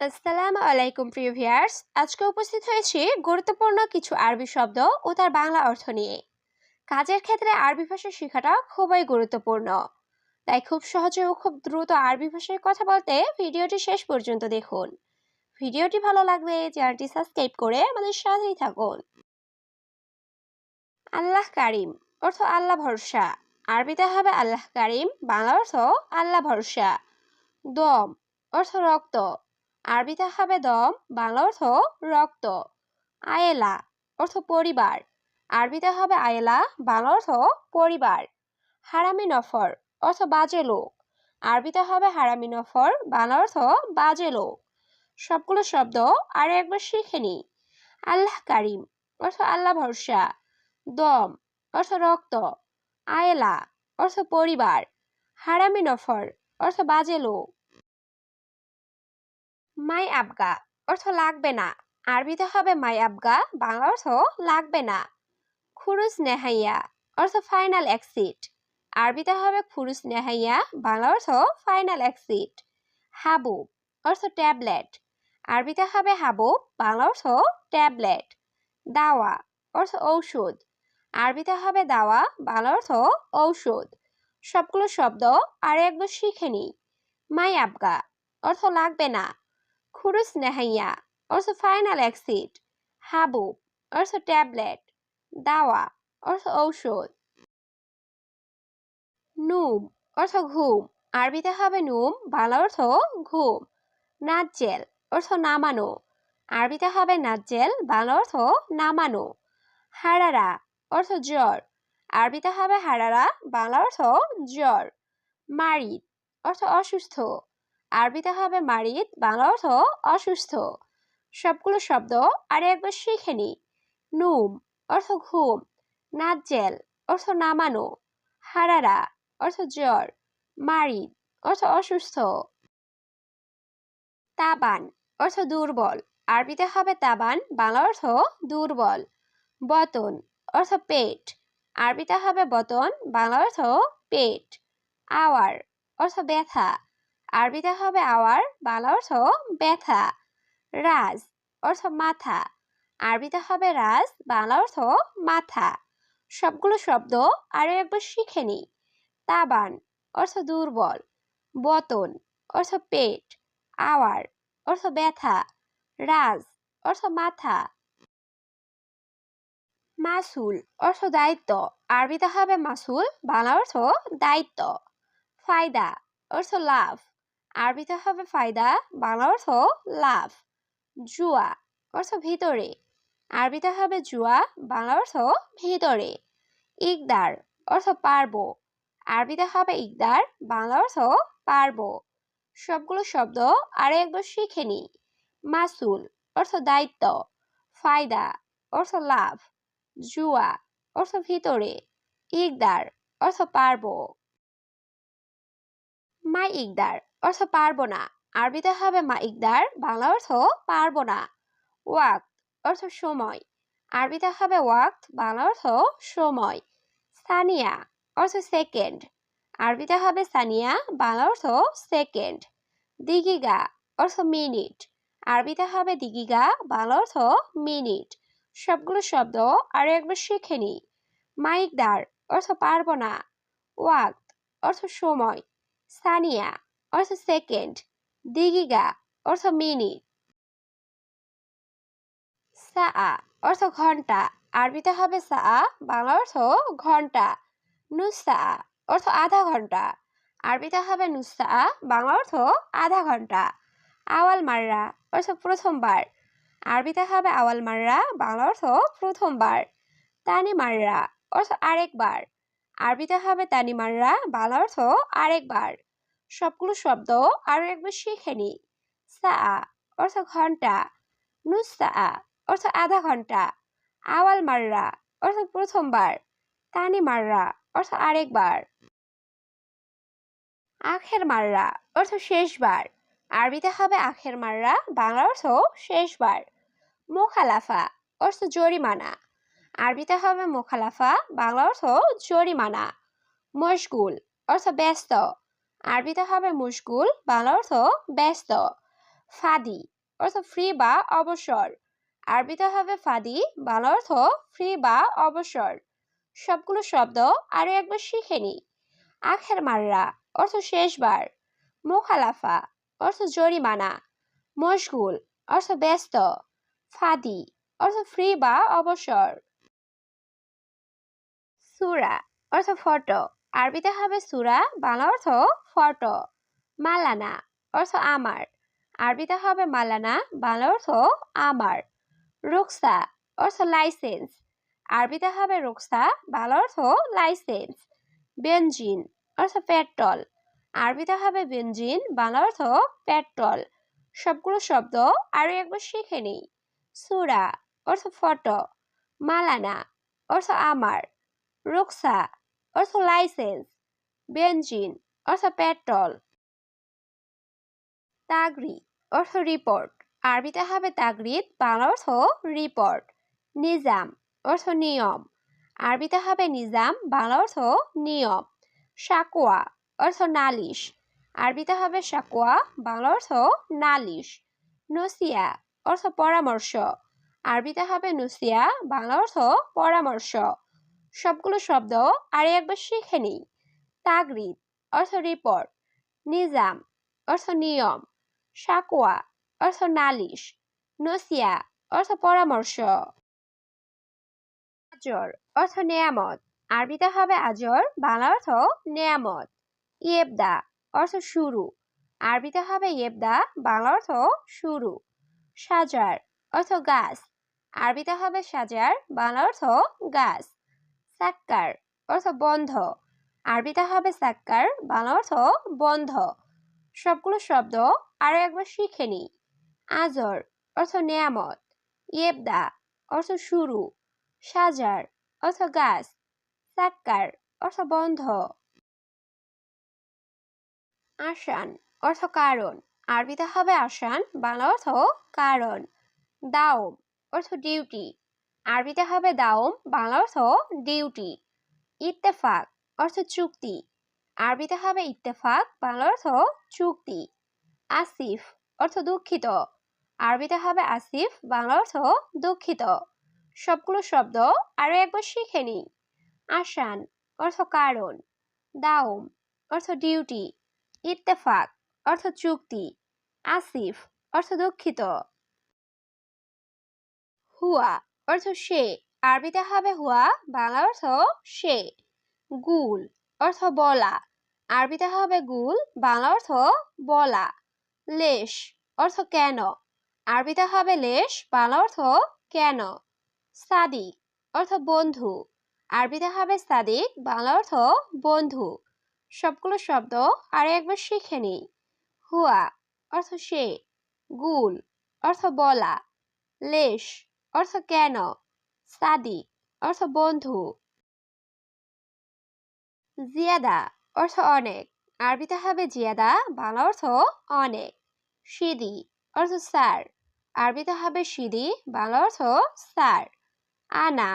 আসসালামু আলাইকুম, প্রিয় ভিউয়ার্স। আজকে উপস্থিত হয়েছি গুরুত্বপূর্ণ কিছু আরবি শব্দ ও তার বাংলা অর্থ নিয়ে। কাজের ক্ষেত্রে আরবি ভাষা শেখাটা খুবই গুরুত্বপূর্ণ। তাই খুব সহজে ও খুব দ্রুত আরবি ভাষায় কথা বলতে ভিডিওটি শেষ পর্যন্ত দেখুন। ভিডিওটি ভালো লাগলে চ্যানেলটি সাবস্ক্রাইব করে আমাদের সাথেই থাকুন। আল্লাহ কারিম অর্থ আল্লাহ ভরসা। আরবিতে হবে আল্লাহ কারিম, বাংলা অর্থ আল্লাহ ভরসা। দম অর্থ রক্ত। আরবিতে হবে দম, বাংলা অর্থ রক্ত। আয়েলা অর্থ পরিবার। আরবিতে হবে আয়েলা, বাংলা অর্থ পরিবার। হারামি নফর অর্থ বাজে লোক। আরবিতে হবে হারামি নফর, বাংলা অর্থ বাজে লোক। সবগুলো শব্দ আরও একবার শিখে নি। আল্লাহ কারিম অর্থ আল্লাহ ভরসা। দম অর্থ রক্ত। আয়েলা অর্থ পরিবার। হারামি নফর অর্থ বাজে লোক। মাই আবগা অর্থ লাগবে না। আরবিতে হবে মাই আবগা, বাংলা অর্থ লাগবে না। খুরুস নেহাইয়া অর্থ ফাইনাল এক্সিট আরবিতে হবে খুরুস নেহাইয়া, বাংলা অর্থ ফাইনাল এক্সিট হাবুব অর্থ ট্যাবলেট। আরবিতে হবে হাবুব, বাংলা অর্থ ট্যাবলেট। দাওয়া অর্থ ঔষধ। আরবিতে হবে দাওয়া, বাংলা অর্থ ঔষধ। সবগুলো শব্দ আর একবার শিখে নি মাই আবগা অর্থ লাগবে না। খুরুস নেহাইয়া অর্থ ফাইনাল এক্সিট হাবুব অর্থ ট্যাবলেট দাওয়া অর্থ ঔষধ নুম অর্থ ঘুম আরবিতে হবে নুম বাংলা অর্থ ঘুম। নাজ্জেল অর্থ নামানো। আরবিতে হবে নাজ্জেল বাংলা অর্থ নামানো। হারারা অর্থ জ্বর। আরবিতে হবে হারারা বাংলা অর্থ জ্বর। মারিদ অর্থ অসুস্থ। আরবিতে হবে মারিদ বাংলা অর্থ অসুস্থ। সবগুলো শব্দ আর একবার শিখে নি। নুম, অর্থ ঘুম। নাজ্জেল, অর্থ নামানো। হারারা, অর্থ জ্বর। মারিদ, অর্থ অসুস্থ। তাবান, অর্থ দুর্বল। আরবিতে হবে তাবান, বাংলা অর্থ দুর্বল। বতন, অর্থ পেট। আরবিতে হবে বতন, বাংলা অর্থ পেট। আওয়ার, অর্থ ব্যথা। আরবিতে হবে আওয়ার, বাংলা অর্থ ব্যথা, রাজ অর্থ মাথা আরবিতে হবে রাজ, বাংলা অর্থ মাথা। সবগুলো শব্দ আরও একবার শিখে নি তাবান অর্থ দুর্বল, বতন অর্থ পেট, আওয়ার অর্থ ব্যথা, রাজ অর্থ মাথা। মাসুল অর্থ দায়িত্ব আরবিতে হবে মাসুল, বাংলা অর্থ দায়িত্ব। ফায়দা অর্থ লাভ আরবিতে হবে ফায়দা, বাংলা অর্থ লাভ। জুয়া, অর্থ ভিতরে। আরবিতে হবে জুয়া, বাংলা অর্থ ভিতরে। ইকদার, অর্থ পারব। আরবিতে হবে ইকদার, বাংলা অর্থ পারব। সবগুলো শব্দ আরও একবার শিখে নি মাসুল, অর্থ দায়িত্ব। ফায়দা, অর্থ লাভ। জুয়া, অর্থ ভিতরে। ইকদার, অর্থ পারব। মাই ইকদার অর্থ পারব না। আরবিতে হবে মা ইকদার, বাংলা অর্থ পারব না। ওয়াক্ত, অর্থ সময়। আরবিতে হবে ওয়াক্ত, বাংলা অর্থ সময়। সানিয়া, অর্থ সেকেন্ড। আরবিতে হবে সানিয়া, বাংলা অর্থ সেকেন্ড। দিগিগা, অর্থ মিনিট। আরবিতে হবে দিগিগা, বাংলা অর্থ মিনিট। সবগুলো শব্দ আরও একবার শিখে নি। মাইকদার অর্থ পারব না। ওয়াক্ত, অর্থ সময়। সানিয়া অর্থ সেকেন্ড দিগিগা অর্থ মিনিট সা অর্থ ঘণ্টা। আরবিতে হবে সা বাংলা অর্থ ঘণ্টা। নুসা অর্থ আধা ঘণ্টা। আরবিতে হবে নুসা বাংলা অর্থ আধা ঘণ্টা। আওয়াল মাররা অর্থ প্রথমবার। আরবিতে হবে আওয়াল মাররা বাংলা অর্থ প্রথমবার। তানি মাররা অর্থ আরেকবার। আরবিতে হবে তানি মাররা বাংলা অর্থ আরেকবার। সবগুলো শব্দ আরও একবার শিখে নি সা, অর্থ ঘণ্টা। নুসা, অর্থ আধা ঘণ্টা। আওয়াল মাররা, অর্থ প্রথমবার। তানি মাররা, অর্থ আরেকবার। আখের মাররা, অর্থ শেষবার। আরবিতে হবে আখের মাররা বাংলা অর্থ শেষবার। মোখালাফা, অর্থ জরিমানা। আরবিতে হবে মোখালাফা বাংলা অর্থ জরিমানা। মশগুল, অর্থ ব্যস্ত। আরবিতে হবে মুশগুল বাংলা অর্থ ব্যস্ত। ফাদি, অর্থ ফ্রি বা অবসর। আরবিতে হবে ফাদি, বাংলা অর্থ ফ্রি বা অবসর। সবগুলো শব্দ আরও একবার শিখে নি। আখের মাররা, অর্থ শেষবার। মোখালাফা, অর্থ জরিমানা। মশগুল অর্থ ব্যস্ত। ফাদি, অর্থ ফ্রি বা অবসর। সুরা, অর্থ ফটো। আরবিতে হবে সুরা, বাংলা অর্থ ফটো। মালানা, অর্থ আমার। আরবিতে হবে মালানা, বাংলা অর্থ আমার। রুকসা, অর্থ লাইসেন্স। আরবিতে হবে রুকসা, বাংলা অর্থ লাইসেন্স। বেঞ্জিন অর্থ পেট্রোল। আরবিতে হবে বেঞ্জিন বাংলা অর্থ পেট্রোল। সবগুলো শব্দ আরও একবার শিখে নিই। সুরা, অর্থ ফটো। মালানা, অর্থ আমার। রুকসা অর্থ লাইসেন্স বেঞ্জিন অর্থ পেট্রোল তাগরি অর্থ রিপোর্ট আরবিতে হবে তাগরিদ বাংলা অর্থ রিপোর্ট নিজাম অর্থ নিয়ম আরবিতে হবে নিজাম বাংলা অর্থ নিয়ম সাকুয়া অর্থ নালিশ আরবিতে হবে সাকুয়া বাংলা অর্থ নালিশ নসিয়া অর্থ পরামর্শ আরবিতে হবে নুসিয়া বাংলা অর্থ পরামর্শ সবগুলো শব্দ আর একবার শিখে নিই। তাগরিদ, অর্থ রিপোর্ট। নিজাম, অর্থ নিয়ম। সাকুয়া অর্থ নালিশ। নসিয়া, অর্থ পরামর্শ। আজর, অর্থ নেয়ামত। আরবিতে হবে আজর, বাংলা অর্থ নেয়ামত। ইয়েবদা, অর্থ শুরু। আরবিতে হবে ইয়েবদা, বাংলা অর্থ শুরু। সাজার, অর্থ গাছ। আরবিতে হবে সাজার, বাংলা অর্থ গাছ। সাক্কার অর্থ বন্ধ। আরবিতে হবে সাক্কার, বাংলা অর্থ বন্ধ। সবগুলো শব্দ আরও একবার শিখে নিই। আজর অর্থ নেয়ামত। ইয়েবদা অর্থ শুরু। সাজার অর্থ গাছ। সাক্কার অর্থ বন্ধ। আসান অর্থ কারণ। আরবিতে হবে আসান বাংলা অর্থ কারণ। দাওম অর্থ ডিউটি। আরবিতে হবে দাওম, বাংলা অর্থ ডিউটি ইত্তেফাক অর্থ চুক্তি। আরবিতে হবে ইত্তেফাক, বাংলা অর্থ চুক্তি। আসিফ অর্থ দুঃখিত। আরবিতে হবে আসিফ, বাংলা অর্থ দুঃখিত। সবগুলো শব্দ আরও একবার শিখে নিই। আসান অর্থ কারণ। দাওম অর্থ ডিউটি ইত্তেফাক অর্থ চুক্তি। আসিফ অর্থ দুঃখিত। হুয়া অর্থ সে। আরবিতে হবে হুয়া বাংলা অর্থ সে। গুল, অর্থ বলা। আরবিতে হবে গুল বাংলা অর্থ বলা। লেশ, অর্থ কেন? আরবিতে হবে লেশ বাংলা অর্থ কেন? সাদিক, অর্থ বন্ধু। আরবিতে হবে সাদিক বাংলা অর্থ বন্ধু। সবগুলো শব্দ আর একবার শিখে নিই। হুয়া, অর্থ সে। গুল, অর্থ বলা। লেশ অর্থ কেন? সাদিক অর্থ বন্ধু। জিয়াদা, অর্থ অনেক। আরবিতে হবে জিয়াদা, বাংলা অর্থ অনেক। সিদি, অর্থ স্যার। আরবিতে হবে সিদি, বাংলা অর্থ স্যার। আনা,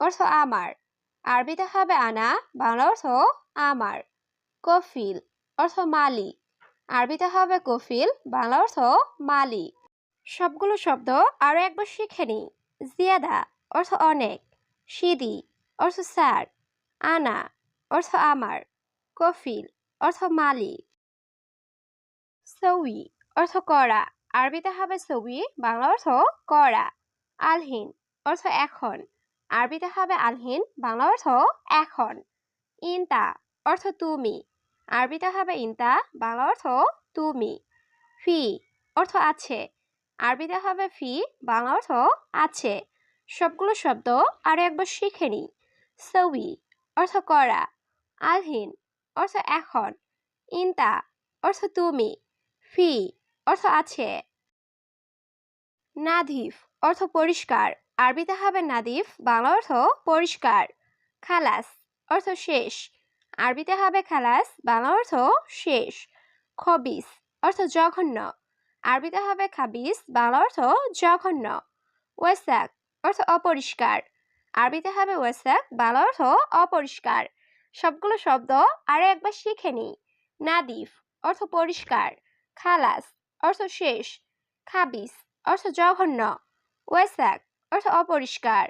অর্থ আমার। আরবিতে হবে আনা, বাংলা অর্থ আমার। কফিল, অর্থ মালিক। আরবিতে হবে কফিল, বাংলা অর্থ মালিক। সবগুলো শব্দ আরও একবার শিখে নিই। জিয়াদা অর্থ অনেক, সিদি অর্থ স্যার, আনা অর্থ আমার, কফিল অর্থ মালিক। সৌই অর্থ করা, আরবিতে হবে সৌই বাংলা অর্থ করা। আলহীন অর্থ এখন, আরবিতে হবে আলহিন, বাংলা অর্থ এখন। ইনতা অর্থ তুমি, আরবিতে হবে ইনতা, বাংলা অর্থ তুমি। ফি অর্থ আছে আরবিতে হবে ফি, বাংলা অর্থ আছে। সবগুলো শব্দ আরও একবার শিখে নি সৌই, অর্থ করা। আলহিন, অর্থ এখন। ইন্তা, অর্থ তুমি। ফি, অর্থ আছে। নাদিফ, অর্থ পরিষ্কার। আরবিতে হবে নাদিফ, বাংলা অর্থ পরিষ্কার। খালাস, অর্থ শেষ। আরবিতে হবে খালাস, বাংলা অর্থ শেষ। খবিস, অর্থ জঘন্য। আরবিতে হবে খাবিস বাংলা অর্থ জঘন্য। ওয়েসাক, অর্থ অপরিষ্কার। আরবিতে হবে ওয়েসাক, বাংলা অর্থ অপরিষ্কার। সবগুলো শব্দ আরে একবার শিখে নিই। নাদিফ, অর্থ পরিষ্কার। খালাস, অর্থ শেষ। খাবিস অর্থ জঘন্য। ওয়েসাক, অর্থ অপরিষ্কার।